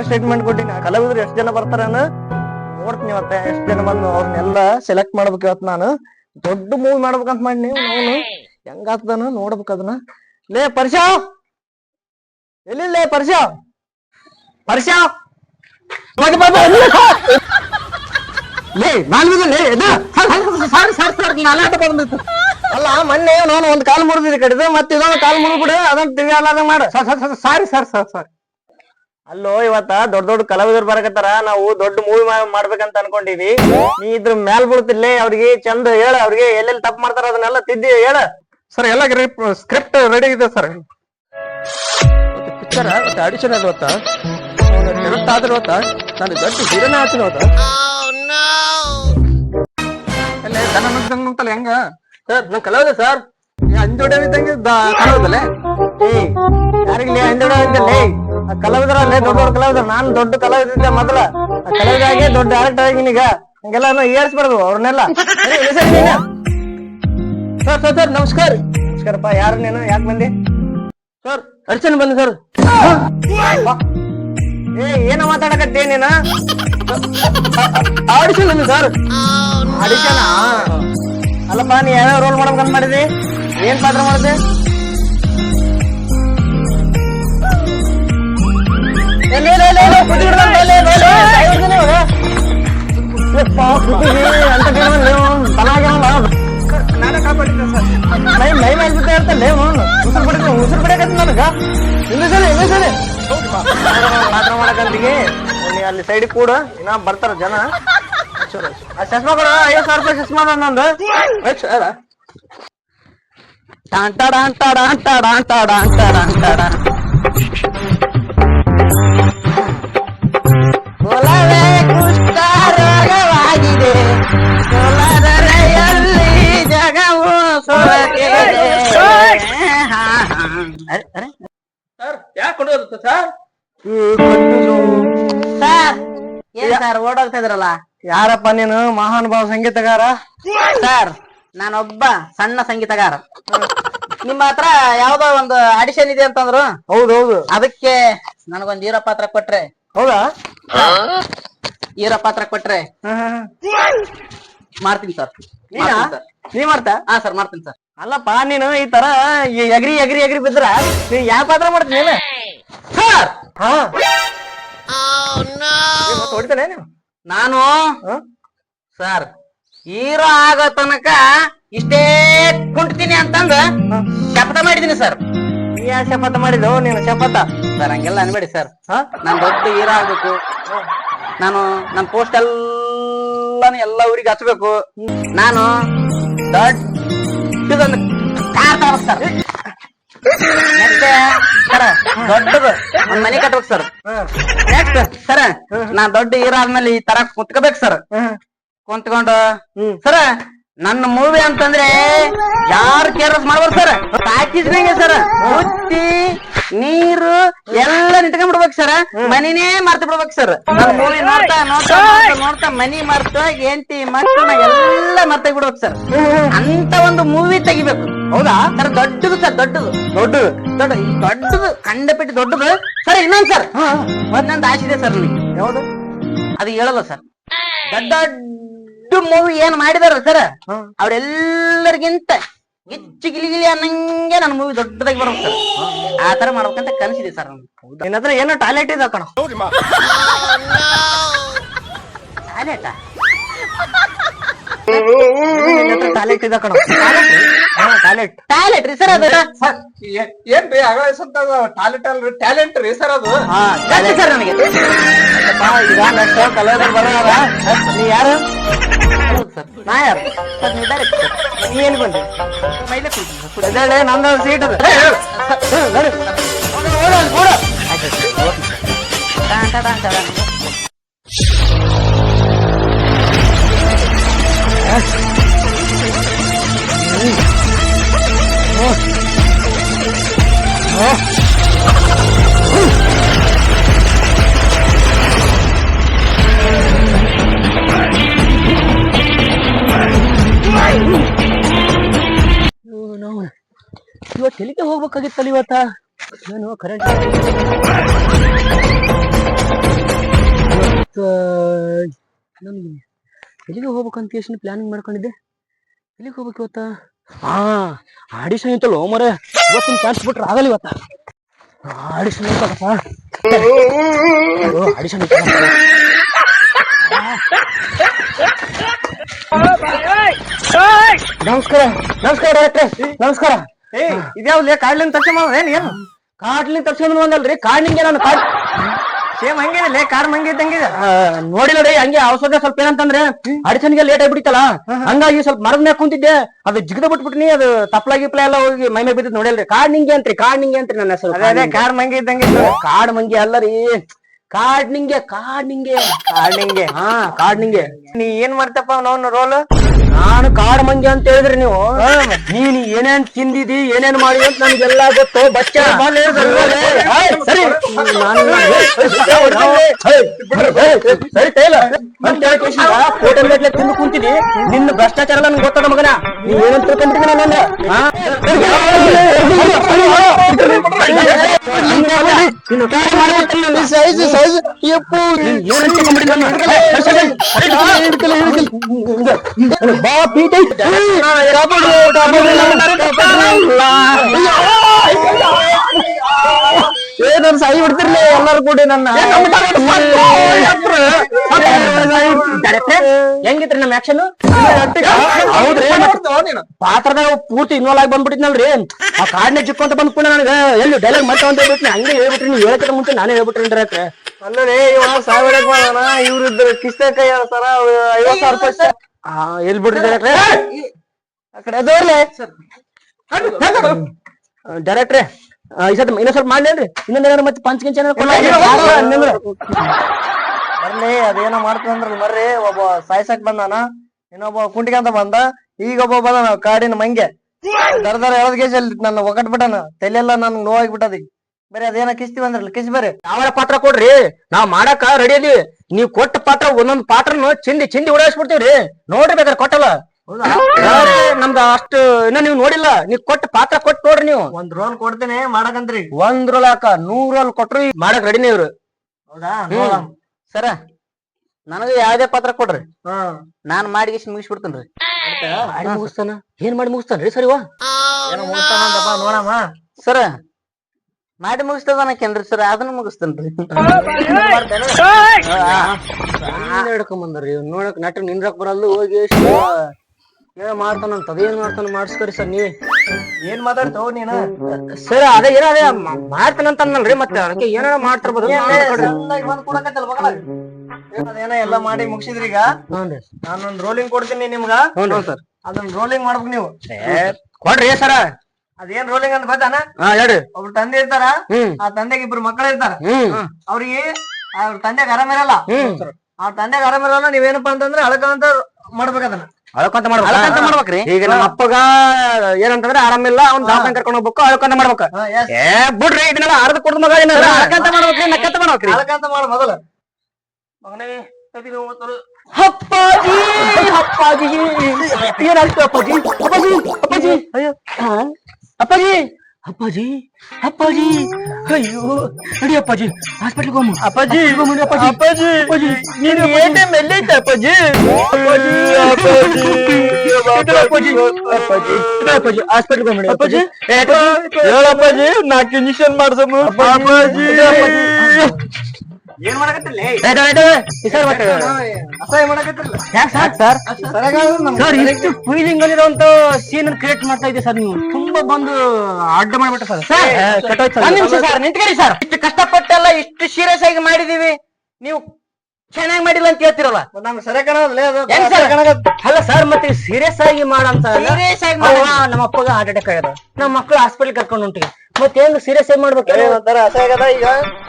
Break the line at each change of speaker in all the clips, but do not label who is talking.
Statement ಕೊಟ್ಟಿನ ಕಲಾವಿದ್ರು ಎಷ್ಟ್ ಜನ ಬರ್ತಾರೇನ ನೋಡ್ತೀನಿ ಇವತ್ತ ಎಷ್ಟ್ ಜನ ಬಂದು ಅವ್ರನ್ನೆಲ್ಲ ಸೆಲೆಕ್ಟ್ ಮಾಡ್ಬೇಕು ಇವತ್ತು ನಾನು ದೊಡ್ಡ ಮೂವಿ ಮಾಡ್ಬೇಕಂತ ಮಾಡಿ ನಾವು ಹೆಂಗಾಗ್ತದನ ನೋಡ್ಬೇಕು ಅದನ್ನ ಲೇ ಪರಿಶಾ ಎಲ್ಲಿ ಲೇ ಪರಿಶಾ. ಲೇ ಸಾರಿ ಸಾರಿ ಅಲ್ಲ ಮೊನ್ನೆ ನಾನು ಒಂದ್ ಕಾಲ್ ಮುರಿದಿದ್ದೆ ಕಡಿದೆ ಮತ್ತೆ ಇದೊಂದು ಕಾಲ್ ಮುರಿದ್ಬಿಡು ಅದನ್ನ ತಿರ್ಗಾಲಾದ ಮಾಡ ಸಾರಿ ಸರ್ ಸರ್ ಸಾರಿ ಅಲ್ಲೋ ಇವತ್ತ ದೊಡ್ಡ ದೊಡ್ಡ ಕಲಾವಿದರು ಬರಕತ್ತಾರ. ನಾವು ದೊಡ್ಡ ಮೂವಿ ಮಾಡ್ಬೇಕಂತ ಅನ್ಕೊಂಡಿವಿ ನೀ ಇದ್ರ ಮ್ಯಾಲ್ ಬಿಡ್ತಿಲ್ಲೇ ಅವ್ರಿಗೆ ಚಂದ ಹೇಳ ಅವ್ರಿಗೆ ಎಲ್ಲೆಲ್ಲಿ ತಪ್ಪು ಮಾಡ್ತಾರ ಅದನ್ನೆಲ್ಲ ತಿದ್ದಿ ಹೇಳ.
ಸರ್ ಎಲ್ಲ ಸ್ಕ್ರಿಪ್ಟ್ ರೆಡಿ ಇದೆ ಸರ್.
ಪಿಕ್ಚರ್ ಮತ್ತೆ ಆಡಿಷನ್ ಅದು ಗೊತ್ತಾ? ಡೈರೆಕ್ಟ್ ಆದ್ರೆ ಗೊತ್ತಾ? ನಾನು ದೊಡ್ಡ ಹೀರೋನ ಆಡ್ತೀನಿ ಗೊತ್ತಾ?
ಅಲ್ಲೇ ದನ ನುಗ್ದಂಗ್ ನುಗ್ತಲ್ಲ ಹೆಂಗ?
ಸರ್ ನಾನು ಕಲಾವಿದ ಸರ್.
ಅಂಜೋಡೆ ಇದ್ದಂಗೆ ಕಲಾವಿದಲ್ಲೇ?
ಏ ಯಾರಿಗ್ಲಿ ಅಂದಡ ಆ ಕಲಾವಿದರಲ್ಲೇ ದೊಡ್ಡ ದೊಡ್ಡ ಕಲಾವಿದ್ರ ನಾನು ದೊಡ್ಡ ಕಲಾವಿದ ಇದ್ದೆ ಮೊದಲ ಕಲಾವಿದಾಗಿ ದೊಡ್ಡ ಡೈರೆಕ್ಟರ್ ಆಗಿ ಈಗ ಹಂಗೆಲ್ಲ ಏರ್ಸ್ಬಾರ್ದು ಅವ್ರನ್ನೆಲ್ಲ. ಸರಿ, ಸರಿ ನಮಸ್ಕಾರ. ನಮಸ್ಕಾರಪ್ಪ ಯಾರು ನೀನು? ಯಾಕೆ ಬಂದಿ? ಸರ್ ಅರ್ಚನೆ ಬಂದ ಸರ್. ಏ ಏನ ಮಾತಾಡಕತ್ತೆ ನೀನ? ಆಡಿಷನ್ ಬಂದ ಸರ್. ಆಡಿಷನ್? ಅಲ್ಲಪ್ಪ ನೀ ಯಾವ್ಯಾವ ರೋಲ್ ಮಾಡ್ಬೇಕಂತ ಮಾಡಿದಿ? ಏನ್ ಪಾತ್ರ ಮಾಡಿದೆ? ಉಸಿರು ಬಿಡ್ತೀನಿ ಉಸಿರು ಬಿಡಕತ್ತ ನನಗ ಇಂಗ್ಲೀಷಲ್ಲಿ ಇಂಗ್ಲೀಷಲ್ಲಿ ಪಾತ್ರ ಮಾಡಕಂತಿಗೆ ನೀ ಅಲ್ಲಿ ಸೈಡ್ ಕೂಡ ಇನ್ನ ಬರ್ತಾರ ಜನ ಆ ಚಸ್ಮಾ ಕೊಡ ಐವತ್ತು ಸಾವಿರ ರೂಪಾಯಿ ಚಸ್ಮಾ ಅದ ನಂದು ಐತ್ ಸರ ಟಾಂಟಾಡ ಅಂಟಾಡ ಅಂಟಾಡ ಅಂಟಾಡ ಅಂಟಾಡ ಅಂಟಾಡ
ಸರ್ ಯಾಕೆ ಕೊಡೋದು ಸರ್?
ಸರ್ ಏನ್ ಸರ್ ಓಡೋಗ್ತಾ ಇದ್ರಲ್ಲ?
ಯಾರಪ್ಪ ನೀನು? ಮಹಾನುಭಾವ ಸಂಗೀತಗಾರ?
ಸರ್ ನಾನೊಬ್ಬ ಸಣ್ಣ ಸಂಗೀತಗಾರ. ನಿಮ್ಮ ಹತ್ರ ಯಾವ್ದೋ ಒಂದು ಆಡಿಷನ್ ಇದೆ ಅಂತಂದ್ರು?
ಹೌದೌದು.
ಅದಕ್ಕೆ ನನಗೊಂದು ಹೀರೋ ಪಾತ್ರ ಕೊಟ್ರೆ.
ಹೌದಾ?
ಹೀರೋ ಪಾತ್ರ ಕೊಟ್ರೆ. ಮಾಡ್ತೀನಿ ಸರ್.
ನೀನಾ? ನೀ ಮಾಡ್ತಾ?
ಹಾ ಸರ್ ಮಾಡ್ತೀನಿ ಸರ್.
ಅಲ್ಲಪ್ಪ ನೀನು ಈ ತರ ಈ ಎಗ್ರಿ ಎಗ್ರಿ ಎಗ್ರಿ ಬಿದ್ರ ನೀನ್ ಯಾವ ಪಾತ್ರ ಮಾಡ್ತೀನಿ ನೀನು?
ಸರ್
ಹಾ. ಏ, ಮತ್ತೆ ಹೊಡಿತಾನೆ ನೀವು
ನಾನು? ಸರ್ ಹೀರೋ ಆಗೋ ತನಕ ಇಷ್ಟೇ ಕುಂಟ್ತೀನಿ ಅಂತಂದ ಶಪಥ ಮಾಡಿದೀನಿ ಸರ್.
ಯಾವ ಶಪಥ ಮಾಡಿದೋ ನೀನು ಶಪಥ?
ಸರ್ ಹಂಗೆಲ್ಲ ಅನ್ಬೇಡಿ ಸರ್.
ನಾನು
ನಾನ್ ದೊಡ್ಡ ಹೀರೋ ಆಗ್ಬೇಕು. ನಾನು ನನ್ನ ಪೋಸ್ಟ್ ಎಲ್ಲಾನು ಎಲ್ಲ ಊರಿಗೆ ಹಚ್ಬೇಕು. ನಾನು ದೊಡ್ಡದೊಂದು ಕಾರ್ ತಗೋಬೇಕು ಸರ್. ನೆಕ್ಸ್ಟ್ ಸರ್ ದೊಡ್ಡದು ಒಂದ್ ಮನೆ ಕಟ್ಬೇಕು ಸರ್. ನೆಕ್ಸ್ಟ್ ಸರ್ ನಾ ದೊಡ್ಡ ಹೀರೋ ಆದ್ಮೇಲೆ ಈ ತರ ಕುತ್ಕೋಬೇಕು ಸರ್. ಕುಂತ್ಕೊಂಡು ಸರ ನನ್ನ ಮೂವಿ ಅಂತಂದ್ರೆ ಯಾರು ಕೇರ್ಲಸ್ ಮಾಡ್ಬಾರ್ದು ಸರ್? ಪ್ಯಾಕೇಜ್ನಾಗೆ ಸರ್ ಬುತ್ತಿ ನೀರು ಎಲ್ಲ ನಿಂತ್ಕೊಂಡ್ಬಿಡ್ಬೇಕು ಸರ್ ಮನಿನೇ ಮರ್ತ ಬಿಡ್ಬೇಕು ಸರ್ ಮೂವಿ ನೋಡ್ತಾ ನೋಡ್ತಾ ನೋಡ್ತಾ ಮನಿ ಮರ್ತ ಏಂತಿ ಮಕ್ಕಳನ್ನ ಎಲ್ಲ ಮರ್ತ ಬಿಡ್ಬೇಕು ಸರ್ ಅಂತ ಒಂದು ಮೂವಿ ತೆಗಿಬೇಕು. ಹೌದಾ? ಸರ್ ದೊಡ್ಡದು ಸರ್ ದೊಡ್ಡದು.
ದೊಡ್ಡದು?
ದೊಡ್ಡ ದೊಡ್ಡದು ಕಂಡಪಟ್ಟಿ ದೊಡ್ಡದು. ಸರ್ ಇನ್ನೊಂದ್ ಸರ್ ಒಂದೊಂದು ಆಸೆ ಇದೆ ಸರ್ ನಿಮ್ಗೆ.
ಯಾವ್ದು?
ಅದು ಹೇಳಲ್ಲ ಸರ್ ದೊಡ್ಡ ದೊಡ್ಡ ಮೂವಿ ಏನ್ ಮಾಡಿದಾರ ಸರ್ ಅವ್ರೆಲ್ಲರಿಗಿಂತ ಗಿಚ್ಚಿ ಗಿಲಿ ಗಿಲಿ ಅನ್ನಂಗೆ ನನ್ನ ಮೂವಿ ದೊಡ್ಡದಾಗಿ ಬರ್ಬೇಕು ಸರ್ ಆ ತರ ಮಾಡ್ಬೇಕಂತ ಕನಸಿದೆ ಸರ್
ಹತ್ರ ಏನೋ ಟಾಯ್ಲೆಟ್ ಇದೆ ಕಣ.
ಟಾಯ್ಲೆಟ್?
ಟಾಯ್ಲೆಟ್ ಇದೆ ಕಣ. ಹಾ ಟಾಯ್ಲೆಟ್.
ಟಾಯ್ಲೆಟ್ ರೀ ಸರ್ ಅದು.
ಏನ್ರಿ ಹೆಸಂತ ಟಾಯ್ಲೆಟ್ ಅಲ್ರಿ ಟ್ಯಾಲೆಂಟ್ ರೀ ಸರ್ ಅದು.
ಹಾ
ಸರ್ ನನಗೆ.
ಈಗ ನೆಕ್ಸ್ಟ್ ಕಲರ್ ಬರೋಣ ನೀ ಯಾರು?
ಸರ್
ನಾ ಯಾರು
ಸರ್ ನೀವು direct ಸರ್.
ನೀ ಏನ್ ಬಂದಿ
ಮೈಲೇ ಕೂರ್ತೀನಿ ಸರ್.
ಎದ್ದೇಳೆ ನಂದು ಸೀಟ್ ಅದ ಹ್ಮ್, ಇವತ್ತು ಎಲ್ಲಿಗೆ ಹೋಗ್ಬೇಕಾಗಿತ್ತಲ್ಲ ಇವತ್ತ?
ಏನು ಕರೆಂಟ್ ನಮ್ಗೆ ಎಲ್ಲಿಗೆ ಹೋಗ್ಬೇಕಂತ ಎಷ್ಟು ಪ್ಲಾನಿಂಗ್ ಮಾಡ್ಕೊಂಡಿದ್ದೆ. ಎಲ್ಲಿಗೆ ಹೋಗ್ಬೇಕು ಇವತ್ತ? ಹಾ ಆಡಿಷನ್ ಇತ್ತಲ್ಲ ಮರ ಇವತ್ತಿನ ಚಾನ್ಸ್ ಬಿಟ್ರೆ ಆಗಲ್ಲ ಇವತ್ತ. ಆಡಿಷನ್ ಇತ್ತಲ್ಲಪ್ಪ. ಆಡಿಷನ್ ಐತಲ್ಲ ನಮಸ್ಕಾರ ನಮಸ್ಕಾರ ಡಾಕ್ಟ್ರೆ. ನಮಸ್ಕಾರ.
ಏ ಇದ್ಯಾವ್ಲೇ ಕಾಡ್ಲಿಂದ ತಕ್ಷಣ ಏನ್ ಏನು?
ಕಾಡ್ಲಿಂದ ತಕ್ಷಣ ಬಂದಲ್ರಿ ಕಾಡ್ನಿಂಗೆ ನಾನು ಕಾಡ್
ಸೇಮ್ ಹಂಗಿದೆ ಕಾರ್ ಮಂಗಿ
ಇದ್ದಂಗೆ ನೋಡಿ ನೋಡಿ ಹಂಗೆ ಔಷಧ ಸ್ವಲ್ಪ ಏನಂತಂದ್ರೆ ಅಡಿಸನ್ಗೆ ಲೇಟ್ ಆಗ್ಬಿಟ್ಟಿತ್ತಲ್ಲ ಹಂಗಾಗಿ ಸ್ವಲ್ಪ ಮರದ ಮ್ಯಾಗ ಕುಂತಿದ್ದೆ. ಅದು ಜಿಗದ ಬಿಟ್ಬಿಟ್ನಿ ಅದು ತಪ್ಲ ಗಿಪ್ಲ ಎಲ್ಲ ಹೋಗಿ ಮೈ ಮೇಲೆ ಬಿದ್ದಿದ್ ನೋಡಿಲ್ರಿ. ಕಾಡ್ ನಿಂಗೆ ಅಂತ್ರಿ ಕಾಡ್ ನಿಂಗೆ ಅಂತ್ರಿ ನನ್ನ ಹೆಸರು
ಕಾರ್ ಮಂಗಿ ಇದ್ದಂಗೆ.
ಕಾಡ್ ಮಂಗಿ ಅಲ್ಲ ರೀ. ಕಾಡ್ ನಿಂಗೆ ಕಾಡ್ ನಿಂಗೆ
ಕಾಡ್ ನಿಂಗೆ
ಹಾ ಕಾಡ್ ನಿಂಗೆ.
ನೀ ಏನ್ ಮಾಡ್ತಪ್ಪ ನೋನ್ ರೋಲ್
ನಾನು ಕಾಡ್ ಮಂಜು ಅಂತ ಹೇಳಿದ್ರಿ ನೀವು ನೀನ್ ಏನೇನ್ ತಿಂದಿದಿ ಏನೇನ್ ಮಾಡಿ ಅಂತ ನನ್ಗೆಲ್ಲ ಗೊತ್ತು ಬಚ್ಚ ಹೋಟೆಲ್ ತಿಂದು ಕುಂತಿದಿ ನಿನ್ನ ಭ್ರಷ್ಟಾಚಾರ ನನ್ಗೆ ಗೊತ್ತದ ಮಗನ ನೀವ್ ಏನಂತ ತಿಳ್ಕೊಂಡ್ರಿ ನನ್ನ ಮಾಡ್ಬಿಟ್ಟಿಲ್ಲ ನನ್ನ. ನೀನ್ ಏನಂತ ಬಾ ಪೀಟೈ
ಏನಾದ್ರು ಸಾಯಿ ಬಿಡ್ತಿರ್ಲಿ ಎಲ್ಲಾರು ಕೂಡಿ ನನ್ನ
ಹೆಂಗಿತ್ರಿ ನಮ್ಮ ಆಕ್ಷನ್
ನೀನು
ಪಾತ್ರದಾಗ ಪೂರ್ತಿ ಇನ್ವಾಲ್ವ್ ಆಗಿ ಬಂದ್ಬಿಟ್ಟಿದ್ನಲ್ರಿ ಆ ಕಾಡ್ನ ಅಂತ ಬಂದ್ಬಿಟ್ಟು ನನಗೆ ಎಲ್ಲಿ ಡೈಲಾಗ್ ಮತ್ತೆ ಅಂತ ಹೇಳ್ಬಿಟ್ರಿ ಹಂಗೆ ಹೇಳ್ಬಿಟ್ರಿ ನೀವು ಹೇಳ್ತಾರೆ ಮುಂಚೆ ನಾನೇ ಹೇಳ್ಬಿಟ್ರಿ
ಅಲ್ಲರೇ ಇವ ಸಾವಿರ ಇವ್ರ ಇದ್ರ ಕಿಸ್ತೆ ಕೈ ಸರ ಐವತ್ ಸಾವಿರ ರೂಪಾಯಿ
ಆ ಎಲ್ಲಿ ಬಿಡ್ರಿ ಡೈರೆಕ್ಟ್ರೆ
ಆ ಕಡೆ
ಡೈರೆಕ್ಟ್ರೆ ಈ ಸತಿ ಇನ್ನೊಂದ್ ಸ್ವಲ್ಪ ಮಾಡ್ಲೇನ್ರಿ ಇನ್ನೊಂದ್ ಏನಾರ ಮತ್ತೆ ಪಂಚ್ ಏನಾರ
ಬರ್ಲಿ ಅದೇನೋ ಮಾಡ್ತಂದ್ರಲ್ಲ ಬರ್ರಿ ಒಬ್ಬ ಸಾಯ್ಸಕ್ ಬಂದಾನ ಇನ್ನೊಬ್ಬ ಕುಂಟಿಕಂತ ಬಂದ ಈಗ ಒಬ್ಬ ಬಂದಾನ ಕಾಡಿನ ಮಂಗೆ ದರ ದರ ಎಳದ್ ಗೇಜ್ ಅಲ್ಲಿ ನನ್ನ ಒಗಟ್ ಬಿಟ್ಟಾನ ತಲೆಲ್ಲ ನನ್ಗೆ ನೋವಾಗಿಬಿಟ್ಟದ ಬರೀ ಅದೇನ ಕಿಸ್ತಿ ಬಂದ್ರಲ್ಲ ಕಿಸ್ ಬರ್ರಿ
ಯಾವಾರ ಪಾತ್ರ ಕೊಡ್ರಿ. ನಾವ್ ಮಾಡಾಕ ರೆಡಿ ಅದೀವಿ ನೀವ್ ಕೊಟ್ಟ ಪಾತ್ರ ಒಂದೊಂದ್ ಪಾತ್ರನು ಚಿಂದಿ ಚಿಂದಿ ಉಡಾಯಿಸ್ಬಿಡ್ತೀವ್ರಿ ನೋಡ್ರಿ ಬೇಕಾದ್ರೆ ಕೊಟ್ಟಲ್ಲ ಯಾರೇ ನಮ್ದ ಅಷ್ಟು ಇನ್ನ ನೀವ್ ನೋಡಿಲ್ಲ. ನೀವ್ ಕೊಟ್ಟ ಪಾತ್ರ ಕೊಟ್ಟು ನೋಡ್ರಿ ನೀವು.
ಒಂದ್ ರೋಲ್ ಕೊಡ್ತೇನೆ ಮಾಡಕಂತ್ರಿ.
ಒಂದ್ ರೋಲ್ ಹಾಕ ನೂರ್ ರೋಲ್ ಕೊಟ್ರು ಮಾಡಕ್ ರೆಡಿ ಇವ್ರು.
ಹೌದಾ.
ಸರ ನನಗ ಯಾವ್ದೇ ಪಾತ್ರ ಕೊಡ್ರಿ.
ಹಾ.
ನಾನ್ ಮಾಡಿ ಮುಗಿಸ್ಬಿಡ್ತೇನ್ರಿ. ಮಾಡಿ ಮುಗಿಸ್ತಾನ? ಏನ್ ಮಾಡಿ ಮುಗಿಸ್ತಾನ್ರಿ? ಸರಿ ವಾ.
ಏನೋ ನೋಡಮ್ಮ.
ಸರ ಮಾಡಿ ಮುಗಿಸ್ತದನಕೇನ್ರಿ ಸರ್ ಅದನ್ನ ಮುಗಿಸ್ತೇನ್ರಿ. ಹಿಡ್ಕೊಂಬಂದ್ರಿ ನೋಡಕ್ ನಟ ನಿಂದ್ರಕ್ ಬರಲ್ಲ ಹೋಗಿ ಏನ ಮಾಡ್ತಾನಂತ ಅದೇನ್ ಮಾಡ್ತಾನ ಮಾಡಿಸ್ಕೊರಿ ಸರ್ ನೀ
ಏನ್ ಮಾತಾಡ್ತಾವ ನೀನ?
ಸರ್ ಅದೇ ಏನ ಅದೇ ಮ- ಮಾಡ್ತಾನಂತ ಅನ್ನಲ್ರಿ ಮತ್ತೆ ಅದಕ್ಕೆ ಏನಾರ ಮಾಡ್ತಿರ್ಬೋದು
ಎಲ್ಲ ಮಾಡಿ ಮುಗಿಸಿದ್ರಿ ಈಗ? ನಾನೊಂದ್ ರೋಲಿಂಗ್ ಕೊಡ್ತೀನಿ ನಿಮ್ಗ. ಅದನ್ನ ರೋಲಿಂಗ್ ಮಾಡ್ಬೇಕು ನೀವು.
ಕೊಡ್ರಿ ಸರ.
ಅದೇನ್ ರೋಲಿಂಗ್ ಅಂತ ಗೊತ್ತಾನ?
ಹಾ ಹೇಳ್ರಿ
ಒಬ್ರು ತಂದೆ ಇರ್ತಾರ
ಹ್ಮ್.
ಆ ತಂದೆಗೆ ಇಬ್ರು ಮಕ್ಕಳು ಇರ್ತಾರ.
ಹ್ಮ್.
ಅವ್ರಿಗೆ ಅವ್ರ ತಂದೆಗೆ ಆರಾಮಿರಲ್ಲ
ಇರಲ್ಲ?
ಆ ತಂದೆಗೆ ಆರಾಮಿರಲ್ಲ ನೀವೇನಪ್ಪಾ ಅಂತಂದ್ರೆ ಅಳಕಂತ ಮಾಡ್ಬೇಕದನ್ನ
ಅಳ್ಕೊಂತ ಮಾಡ್ಬೇಕು? ಅಳ್ಕೊಂತ ಮಾಡ್ಬೇಕ್ರಿ. ಈಗ ನಮ್ಮ ಅಪ್ಪಗ ಏನಂತಂದ್ರೆ ಆರಾಮಿಲ್ಲ ಅವ್ನ ದಾಸನ್ ಕರ್ಕೊಂಡು ಹೋಗ್ಬೇಕು ಅಳ್ಕೊಂತ ಮಾಡ್ಬೇಕು. ಏ ಬಿಡ್ರಿ ಇದನ್ನೆಲ್ಲ ಅರ್ಧ ಕೊಡ್ದ ಮಗ ಏನಾರ ಅಳ್ಕೊಂತ ಮಾಡ್ಬೇಕ್ರಿ ನಕ್ಕಂತ ಮಾಡ್ಬೇಕ್ರಿ.
ಅಳಕಂತ ಮಾಡ ಮೊದಲು. ಮಗನೇ ತಡಿ ನೋವು ತರು.
ಅಪ್ಪಾಜಿ ಅಪ್ಪಾಜಿ ಏನಾಯ್ತು ಅಪ್ಪಾಜಿ ಅಪ್ಪಾಜಿ ಅಪ್ಪಾಜಿ ಅಯ್ಯೋ ಹಾ? ಅಪ್ಪಾಜಿ ಅಪ್ಪಾಜಿ ಅಪ್ಪಾಜಿ ಅಯ್ಯೋ ನಡಿ ಅಪ್ಪಾಜಿ ಹಾಸ್ಪಿಟ್ಲ್ಗೆ ಹೋಗಮ್ಮ ಅಪ್ಪಾಜಿ ಅಪ್ಪಾಜಿ ಅಪ್ಪಾಜಿ ಅಪ್ಪಾಜಿ ನೀನು ಏನೇ ಮೆಲ್ಲೈತೆ ಅಪ್ಪಾಜಿ ಅಪ್ಪಾಜಿ ಅಪ್ಪಾಜಿ ಅಪ್ಪಾಜಿ ಅಪ್ಪಾಜಿ ಅಪ್ಪಾಜಿ ಹಾಸ್ಪಿಟ್ಲ್ಗೆ ಹೋಗ್ಬಿಡಿ ಅಪ್ಪಾಜಿ ಹೇಳಪ್ಪಾಜಿ ನಾಲ್ಕು ಇಂಜೆಕ್ಷನ್ ಮಾಡ್ಸಮ್ಮ ಅಪ್ಪಾಜಿ
ಏನ್ ಮಾಡಕತ್ತಿಲ್ಲ ಅಸಹ್ಯ ಮಾಡಕತ್ತಿಲ್ಲ
ಸರ್ ಸರ್? ಇಷ್ಟು ಫೀಲಿಂಗ್ ಅಲ್ಲಿರುವಂತ ಸೀನ್ ಕ್ರಿಯೇಟ್ ಮಾಡ್ತಾ ಇದ್ದೀವಿ ಸರ್ ನೀವು? ತುಂಬಾ ಬಂದು ಅಡ್ಡ ಮಾಡ್ಬಿಟ್ಟ ಸರ್. ಸರ್ ನಿಂತ್ಕೊಳ್ಳಿ ಸರ್. ಇಷ್ಟು ಕಷ್ಟಪಟ್ಟೆಲ್ಲ ಇಷ್ಟು ಸೀರಿಯಸ್ ಆಗಿ ಮಾಡಿದೀವಿ. ನೀವು ಚೆನ್ನಾಗಿ ಮಾಡಿಲ್ಲ ಅಂತ ಹೇಳ್ತಿರಲ್ಲ?
ನಮ್ಗೆ ಸರಿ
ಹೆಂಗ್ ಅಲ್ಲ ಸರ್ ಮತ್ತೆ ಸೀರಿಯಸ್ ಆಗಿ ಮಾಡಂತ ಆಗಿ ನಮ್ಮ ಅಪ್ಪಗ ಹಾರ್ಟ್ ಅಟ್ಯಾಕ್ ಆಗ್ಯದ. ನಮ್ಮ ಮಕ್ಕಳು ಹಾಸ್ಪಿಟಲ್ ಕರ್ಕೊಂಡು ಹೊಂಟಿ ಮತ್ತೆ ಹೆಂಗ್ ಸೀರಿಯಸ್ ಆಗಿ ಮಾಡ್ಬೇಕು?
ಆಗದ ಈಗ?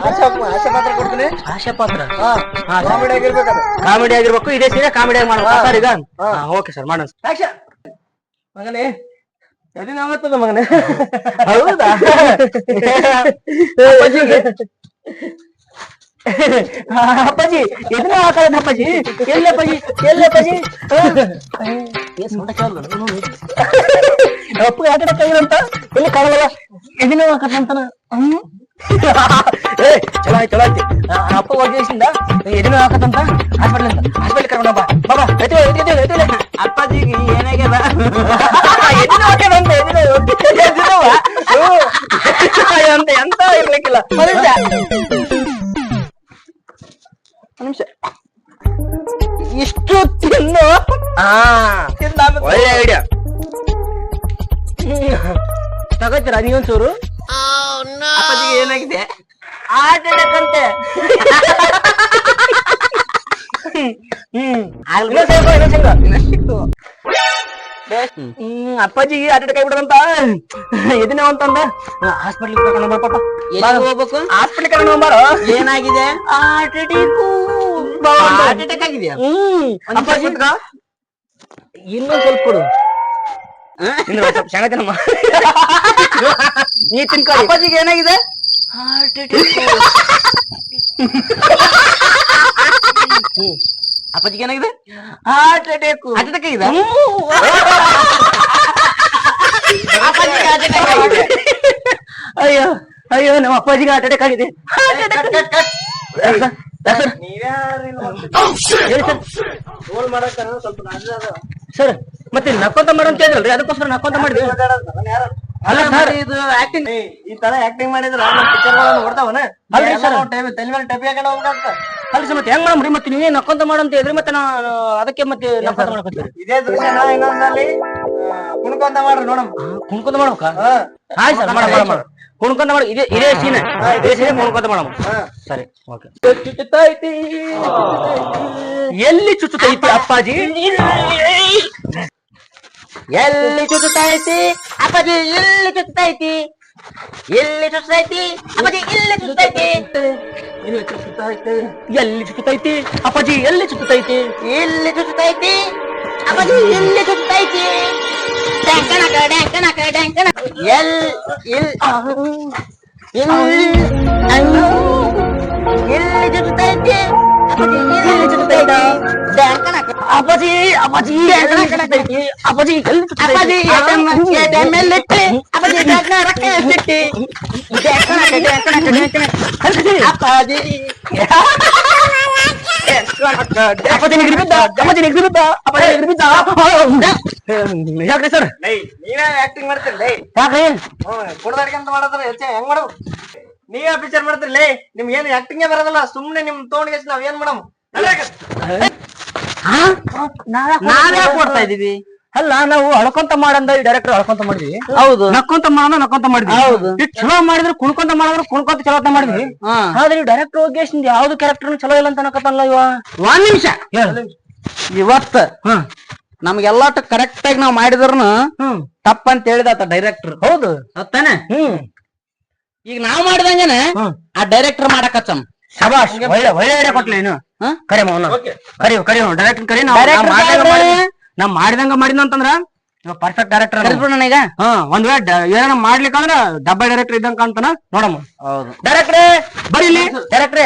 ಆಶೆ ಪಾತ್ರ ಕೊಡ್ತೀನಿ.
ಆಶಾ ಪಾತ್ರ?
ಹಾ ಕಾಮಿಡಿ ಆಗಿರ್ಬೇಕದು
ಕಾಮಿಡಿ ಆಗಿರ್ಬೇಕು ಇದೇ ಸೀರೆ ಕಾಮಿಡಿ ಆಗಿ ಮಾಡ್ಬೇಕು. ಸರ್ ಈಗ? ಓಕೆ ಸರ್ ಮಾಡೋಣ
ಆಕ್ಷನ್ ಮಗನೇ ಮಗನೇ?
ಹೌದಾ? ಅಪ್ಪಾಜಿ ಎದನ್ನ ಹಾಕಲ್ಲ ಅಪ್ಪಾಜಿ? ಎಲ್ಲ ಅಪ್ಪಾಜಿ? ಎಲ್ಲ ಅಪ್ಪಾಜಿ? ಅಪ್ಪ ಆಟ ಅಂತ? ಎಲ್ಲಿ ಕಾಣಲ್ಲ? ಎದಿನ ಹಾಕತ್ತಂತಾನ. ಏ ಚಲೋ ಆಯ್ತು ಚಲೋ ಆಯ್ತು. ಅಪ್ಪ ಹೋಗಿಸಿಂದ ಎದಿನ ಹಾಕತ್ತಂತ? ಹಾಸ್ಪಿಟಲ್ ಅಂತ ಹಾಸ್ಪಿಟಲ್ ಕರ್ಕೊಂಡ ಬಾ ಬಾಬಾ ಬಾ ಎತ್ತಿವ ಎತ್ತಿವ ಎತ್ತಿವ
ಅಪ್ಪಾಜಿಗೆ ಏನಾಗ್ಯದ?
ಎದಿನ ಹಾಕದಂತ ಎದಿನ ಎದಿನವ ಅಂತ ಎಂತ ಇರ್ಲಿಕ್ಕಿಲ್ಲ. ನಿಮಿಷ. ಇಷ್ಟು ತಿನ್ನು. ಹಾ ಒಳ್ಳೆ ಐಡಿಯಾ ತಗೋತೀರಾ ನೀವೊಂಚೂರು
ಅಪ್ಪಾಜಿಗೆ ಏನಾಗಿದೆ?
ಆಟ ಆಡಕ್ಕಂತೆ ಹ್ಮ್ ಇನ್ನೊಂದ್ ಸ್ವಲ್ಪ, ಇನ್ನೊಂದ್ ಸ್ವಲ್ಪ. ಹ್ಮ್ ಅಪ್ಪಾಜಿಗೆ ಆಟ ಕೈ ಬಿಡದಂತ. ಎದಿನ ಅಂತಂದ ಹಾಸ್ಪಿಟ್ಲ್ ಕರ್ಕೊಂಡು ಬಾ ಪಾಪ.
ಎಲ್ಲಿಗೆ ಹೋಗ್ಬೇಕು?
ಹಾಸ್ಪಿಟ್ಲ್ ಕರ್ಕೊಂಡು ಬಾರೋ
ಏನಾಗಿದೆ?
ಅಟ್ಯಾಕು
ಹಾರ್ಟ್ ಅಟ್ಯಾಕ್ ಆಗಿದೆಯಾ?
ಹ್ಮ್. ಇನ್ನೊಂದ್ ಸ್ವಲ್ಪ ಕೊಡು. ತಿನ್ನಮ್ಮ ನೀ ತಿನ್ಕೊ
ಅಪ್ಪಾಜಿಗೆ ಏನಾಗಿದೆ?
ಹಾರ್ಟ್ ಅಟ್ಯಾಕ್
ಅಪ್ಪಾಜಿಗೆ ಏನಾಗಿದೆ?
ಹಾರ್ಟ್ ಅಟ್ಯಾಕ್
ಹಾರ್ಟ್ ಅಟ್ಯಾಕ್ ಆಗಿದೆ? ಅಪ್ಪಾಜಿಗೆ ಹಾರ್ಟ್ ಅಟ್ಯಾಕ್ ಆಗಿದೆ.
ಅಯ್ಯೋ ಅಯ್ಯೋ ನಮ್ಮ ಅಪ್ಪಾಜಿಗೆ ಹಾರ್ಟ್ ಅಟ್ಯಾಕ್ ಆಗಿದೆ. ಸರ್? ಮತ್ತೆ ನಕ್ಕೊಂತ ಮಾಡಂತ ಅಂತ ಹೇಳಿದ್ರಲ್ರಿ ಅದಕ್ಕೋಸ್ಕರ ನಕ್ಕೊಂತ ಮಾಡಿದ್ವಿ. ಅಲ್ಲ ಸರ್.
ಇದು ಆಕ್ಟಿಂಗ್
ಈ ತರ ಆಕ್ಟಿಂಗ್ ಮಾಡಿದ್ರ ಪಿಕ್ಚರ್ ನೋಡ್ತಾವನ?
ಅಲ್ರಿ ಸರ್.
ತಲೆ ಮೇಲೆ ಟಪಿ ಹಾಕೊಂಡು ಹೋಗ್ಬೇಕಂತ.
ಅಲ್ಲ ಸರ್ ಮತ್ತೆ ಹೆಂಗ್ ಮಾಡ್ರಿ ಮತ್ತೆ ನೀವೇ ನಕ್ಕೊಂತ ಮಾಡಂತ ಅಂತ ಹೇಳಿದ್ರಿ ಮತ್ತೆ ನಾನು ಅದಕ್ಕೆ ಮತ್ತೆ ನಕ್ಕೊಂತ ಮಾಡ್ಕೊತೀರಿ
ಇದೇ ದೃಶ್ಯನ ಇನ್ನೊಂದಲ್ಲಿ ಆ, ಕುಣ್ಕೊಂತ ಮಾಡ್ರಿ ನೋಡಮ್
ಕುಣ್ಕೊಂತ ಮಾಡ್ಬೇಕಾ? ಆಯ್ತು ಸರ್ ಮಾಡ ಮಾಡ ಕುಣ್ಕೊಂತ ಮಾಡ. ಇದೇ ಇದೇ ಸೀನ್ ಇದೇ ಸೀನ್ ಕುಣ್ಕೊಂತ ಮಾಡಮ್ಮ ಸರಿ ಓಕೆ. ಚುಚ್ಚುತ್ತೈತಿ ಎಲ್ಲಿ ಚುಚ್ಚುತ್ತೈತಿ ಅಪ್ಪಾಜಿ?
ಎಲ್ಲಿ ಚುಚ್ಚುತ್ತೈತಿ ಅಪ್ಪಾಜಿ ಎಲ್ಲಿ ಚುಚ್ಚುತ್ತೈತಿ ಎಲ್ಲಿ ಚುಚ್ಚುತ್ತೈತಿ ಅಪ್ಪಾಜಿ
ಎಲ್ಲಿ ಚುಚ್ಚುತ್ತೈತಿ ಎಲ್ಲಿ ಚುಚ್ಚುತ್ತೈತಿ ಅಪ್ಪಾಜಿ ಎಲ್ಲಿ ಚುಚ್ಚುತ್ತೈತಿ
ಎಲ್ಲಿ ಚುಚ್ಚುತ್ತೈತಿ
आपण
इल्ले
सुद्धायचे
डँकणाक डँकणाक डँकणाक एल इल इल इल्ले सुद्धायचे आपण इल्ले सुद्धायचे
डँकणाक అప్పటి అప్పటి అప్పటి అప్పటి ఎమ్మెల్యే అప్పటి రక్కెట్టి అప్పటి ಯಾಕ್ರಿ ಸರ್
ನೀವೇ ಆಕ್ಟಿಂಗ್ ಮಾಡ್ತಿರ್ಲೇ
ಯಾಕ್ರಿ
ಕುಡ್ದಾಡ್ಕೊಂತ ಮಾಡಿದ್ರೆ ಹೆಚ್ಚೆ ಹೆಂಗ್ ಮಾಡಮ್ ನೀವೇ ಪಿಕ್ಚರ್ ಮಾಡ್ತಿರ್ಲಿ ನಿಮ್ಗೆ ಏನು ಆಕ್ಟಿಂಗ್ ಬರೋದಲ್ಲ ಸುಮ್ನೆ ನಿಮ್ ತಗೊಂಡ್ಗೆ ನಾವ್ ಏನ್ ಮಾಡಮ್
ನಾವೇ ಕೊಡ್ತಾ ಇದೀವಿ
ಅಲ್ಲ ನಾವು ಅಳ್ಕೊಂತ ಮಾಡಂದ ಈ ಡೈರೆಕ್ಟರ್ ಅಳ್ಕೊಂತ ಮಾಡಿದ್ವಿ.
ಹೌದು.
ನಕ್ಕೊಂತ ಮಾಡಂದ ನಕ್ಕೊಂತ ಮಾಡಿದ್ವಿ.
ಹೌದು.
ಚಲೋ ಮಾಡಿದ್ರೆ ಕುಣ್ಕೊಂತ ಮಾಡಿದ್ರೆ ಕುಣ್ಕೊಂತ ಚಲೋ ಅಂತ ಮಾಡಿದ್ವಿ.
ಹಾ.
ಆದ್ರೆ ಡೈರೆಕ್ಟರ್ ಹೋಗಿ ಯಾವ್ದು ಕ್ಯಾರೆಕ್ಟರ್ ಚಲೋ ಇಲ್ಲ ಅಂತ ಅನ್ನಕತ್ತಲ್ಲ ಇವ?
ಒಂದ್ ನಿಮಿಷ. ಇವತ್ತ ನಮ್ಗೆಲ್ಲಾ ಕರೆಕ್ಟ್ ಆಗಿ ನಾವ್ ಮಾಡಿದ್ರು
ಹ್ಮ್.
ತಪ್ಪಂತ ಹೇಳಿದಾತ ಡೈರೆಕ್ಟರ್
ಹೌದು.
ತಾನೆ
ಹ್ಮ್.
ಈಗ ನಾವ್ ಮಾಡಿದಂಗೆನೆ ಆ ಡೈರೆಕ್ಟರ್ ಮಾಡಕಚ್ಚಮ್
ಶಬಾಷ್ ಒಳ್ಳೆ ಒಳ್ಳೆ ಐಡಿಯಾ ಕೊಟ್ಲೇನು ಕರೆ
ಹಾ?
ಕರಿ ಅವನು. ಕರಿ ಕರಿ ಡೈರೆಕ್ಟರ್ ಕರಿ ನಾವು ನಾವ್ ಮಾಡಿದಂಗ ಮಾಡಿದ್ನ ಅಂತಂದ್ರ? ಪರ್ಫೆಕ್ಟ್ ಡೈರೆಕ್ಟರ್
ನನಗ
ಹಾ ಒಂದ್ ವೇಳೆ ಡ- ಏನಾರ ಮಾಡ್ಲಿಕ್ಕಂದ್ರ ಡಬ್ಬ ಡೈರೆಕ್ಟರ್ ಇದ್ದಂಗ ಅಂತಾನ ನೋಡಮ್ಮ.
ಹೌದು.
ಡೈರೆಕ್ಟ್ರೇ ಬರೀಲಿ. ಡೈರೆಕ್ಟ್ರೇ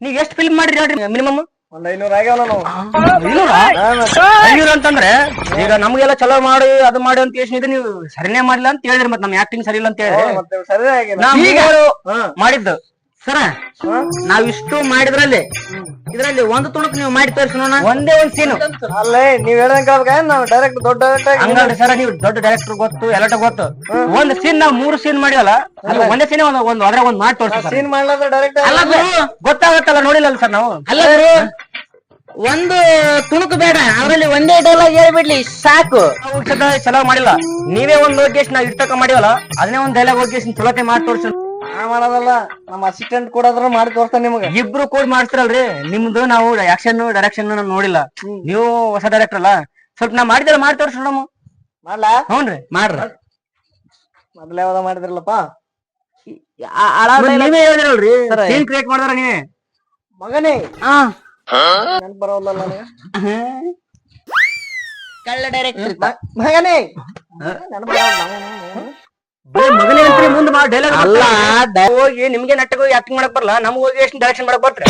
ನೀವ್ ಎಷ್ಟ್ ಫಿಲ್ಮ್ ಮಾಡಿರಿ ನೋಡ್ರಿ ಮಿನಿಮಮ್
ಒಂದ್ ಐನೂರ್ ಆಗ್ಯಾವ
ಐನೂರ? ಐನೂರ ಅಂತಂದ್ರೆ? ಈಗ ನಮ್ಗೆಲ್ಲ ಚಲೋ ಮಾಡಿ ಅದು ಮಾಡಿ ಅಂತ ಯೋಚನೆ ಇದೆ ನೀವು ಸರಿನೇ ಮಾಡಿಲ್ಲ ಅಂತ ಹೇಳಿದ್ರಿ ಮತ್ತೆ ನಮ್ ಆಕ್ಟಿಂಗ್ ಸರಿ ಇಲ್ಲ ಅಂತ ಹೇಳಿದ್ರಿ.
ಮತ್ತೆ ಸರಿ ಆಗಿಲ್ಲ.
ನಾವ್
ಈಗ-.
ಮಾಡಿದ್ದು.
ಸರ ನಾವ್ ಇಷ್ಟು ಮಾಡಿದ್ರಲ್ಲಿ ಇದ್ರಲ್ಲಿ ಒಂದು ತುಣುಕ್ ನೀವು ಮಾಡಿ ತೋರಿಸಿ
ಒಂದೇ ಒಂದ್ ಸೀನು.
ಅಲ್ಲೇ ನೀವ್ ಹೇಳ್ದಂಗ ಕೇಳ್ಬೇಕ? ನಾವು ಡೈರೆಕ್ಟ್ ದೊಡ್ಡ ಡೈರೆಕ್ಟ್
ಹಂಗಲ್ರಿ ಸರ್ ನೀವು ದೊಡ್ಡ ಡೈರೆಕ್ಟರ್ ಗೊತ್ತು ಎಲ್ಲಟ ಗೊತ್ತು. ಒಂದ್ ಸೀನ್ ನಾವ್ ಮೂರು ಸೀನ್ ಮಾಡಿವಲ್ಲ ಒಂದೇ ಸೀನ್ ಒಂದ್ ಒಂದ್ ಅದ್ರ ಒಂದ್ ಮಾಡಿ ತೋರಿಸಿ
ಸೀನ್ ಮಾಡ್ಲಾದ್ರೆ ಡೈರೆಕ್ಟ್
ಅಲ್ಲ ಗುರು
ಗೊತ್ತಾಗತ್ತಲ್ಲ ನೋಡಿಲ್ಲ ಸರ್ ನಾವು.
ಅಲ್ಲ ಗುರು ಒಂದು ತುಣುಕು ಬೇಡ ಅದ್ರಲ್ಲಿ ಒಂದೇ ಡೈಲಾಗ್ ಹೇಳ್ಬಿಡ್ಲಿ ಸಾಕು.
ಚಲೋ ಮಾಡಿಲ್ಲ. ನೀವೇ ಒಂದ್ ಲೊಕೇಶನ್ ನಾವ್ ಇಷ್ಟಕ್ಕ ಮಾಡಿವಲ್ಲ ಅದನ್ನೇ ಒಂದ್ ಡೈಲಾಗ್ ಲೊಕೇಶನ್ ಚಲೋತೆ ಮಾಡಿ ತೋರಿಸಿ
ನಾ ಮಾಡೋದಲ್ಲ ನಮ್ಮ ಅಸಿಸ್ಟೆಂಟ್ ಕೊಡೋದ್ರ ಮಾಡಿ ತೋರ್ತಾನೆ ನಿಮಗೆ.
ಇಬ್ರು ಕೋಡ್ ಮಾಡ್ತಿರಲ್ರಿ. ನಿಮ್ದು ನಾವು ಆಕ್ಷನ್ ಡೈರೆಕ್ಷನ್ ನೋಡಿಲ್ಲ. ನೀವು ಹೊಸ ಡೈರೆಕ್ಟರ್ ಅಲ್ಲ? ಸ್ವಲ್ಪ ನಾ ಮಾಡಿದ್ರೆ ಮಾಡಿ ತೋರಿಸಿ ನೋಡಮ್ಮ
ಮಾಡ್ಲಾ?
ಹ್ಞೂನ್ರಿ
ಮಾಡ್ರಿ.
ಮೊದ್ಲ ಯಾವ್ದ ಮಾಡಿದ್ರಲ್ಲಪ್ಪ.
ನೀವೇ ಹೇಳಿದ್ರಲ್ರಿ. ಸೀನ್ ಕ್ರಿಯೇಟ್ ಮಾಡಿದ್ರ ನೀವೇ?
ಮಗನೇ.
ಹಾ
ನೆನ್ಪ್ ಬರೋಲ್ಲ ನನಗ
ಕಳ್ಳ ಡೈರೆಕ್ಟರ್
ಮಗನೇ. ನೆನ್ಪ್ ಬರೋಲ್ಲ ಮಗನೇ.
ಬರೀ ಹೋಗಿ ನಿಮ್ಗೆ ನಟ್ಟಿಗೆ ಹೋಗಿ ಆಕ್ಟಿಂಗ್ ಮಾಡಕ್ ಬರಲ್ಲ ನಮ್ಗೆ ಹೋಗಿ ಎಷ್ಟು ಡೈರೆಕ್ಷನ್ ಮಾಡಕ್ ಬರ್ತಾರೆ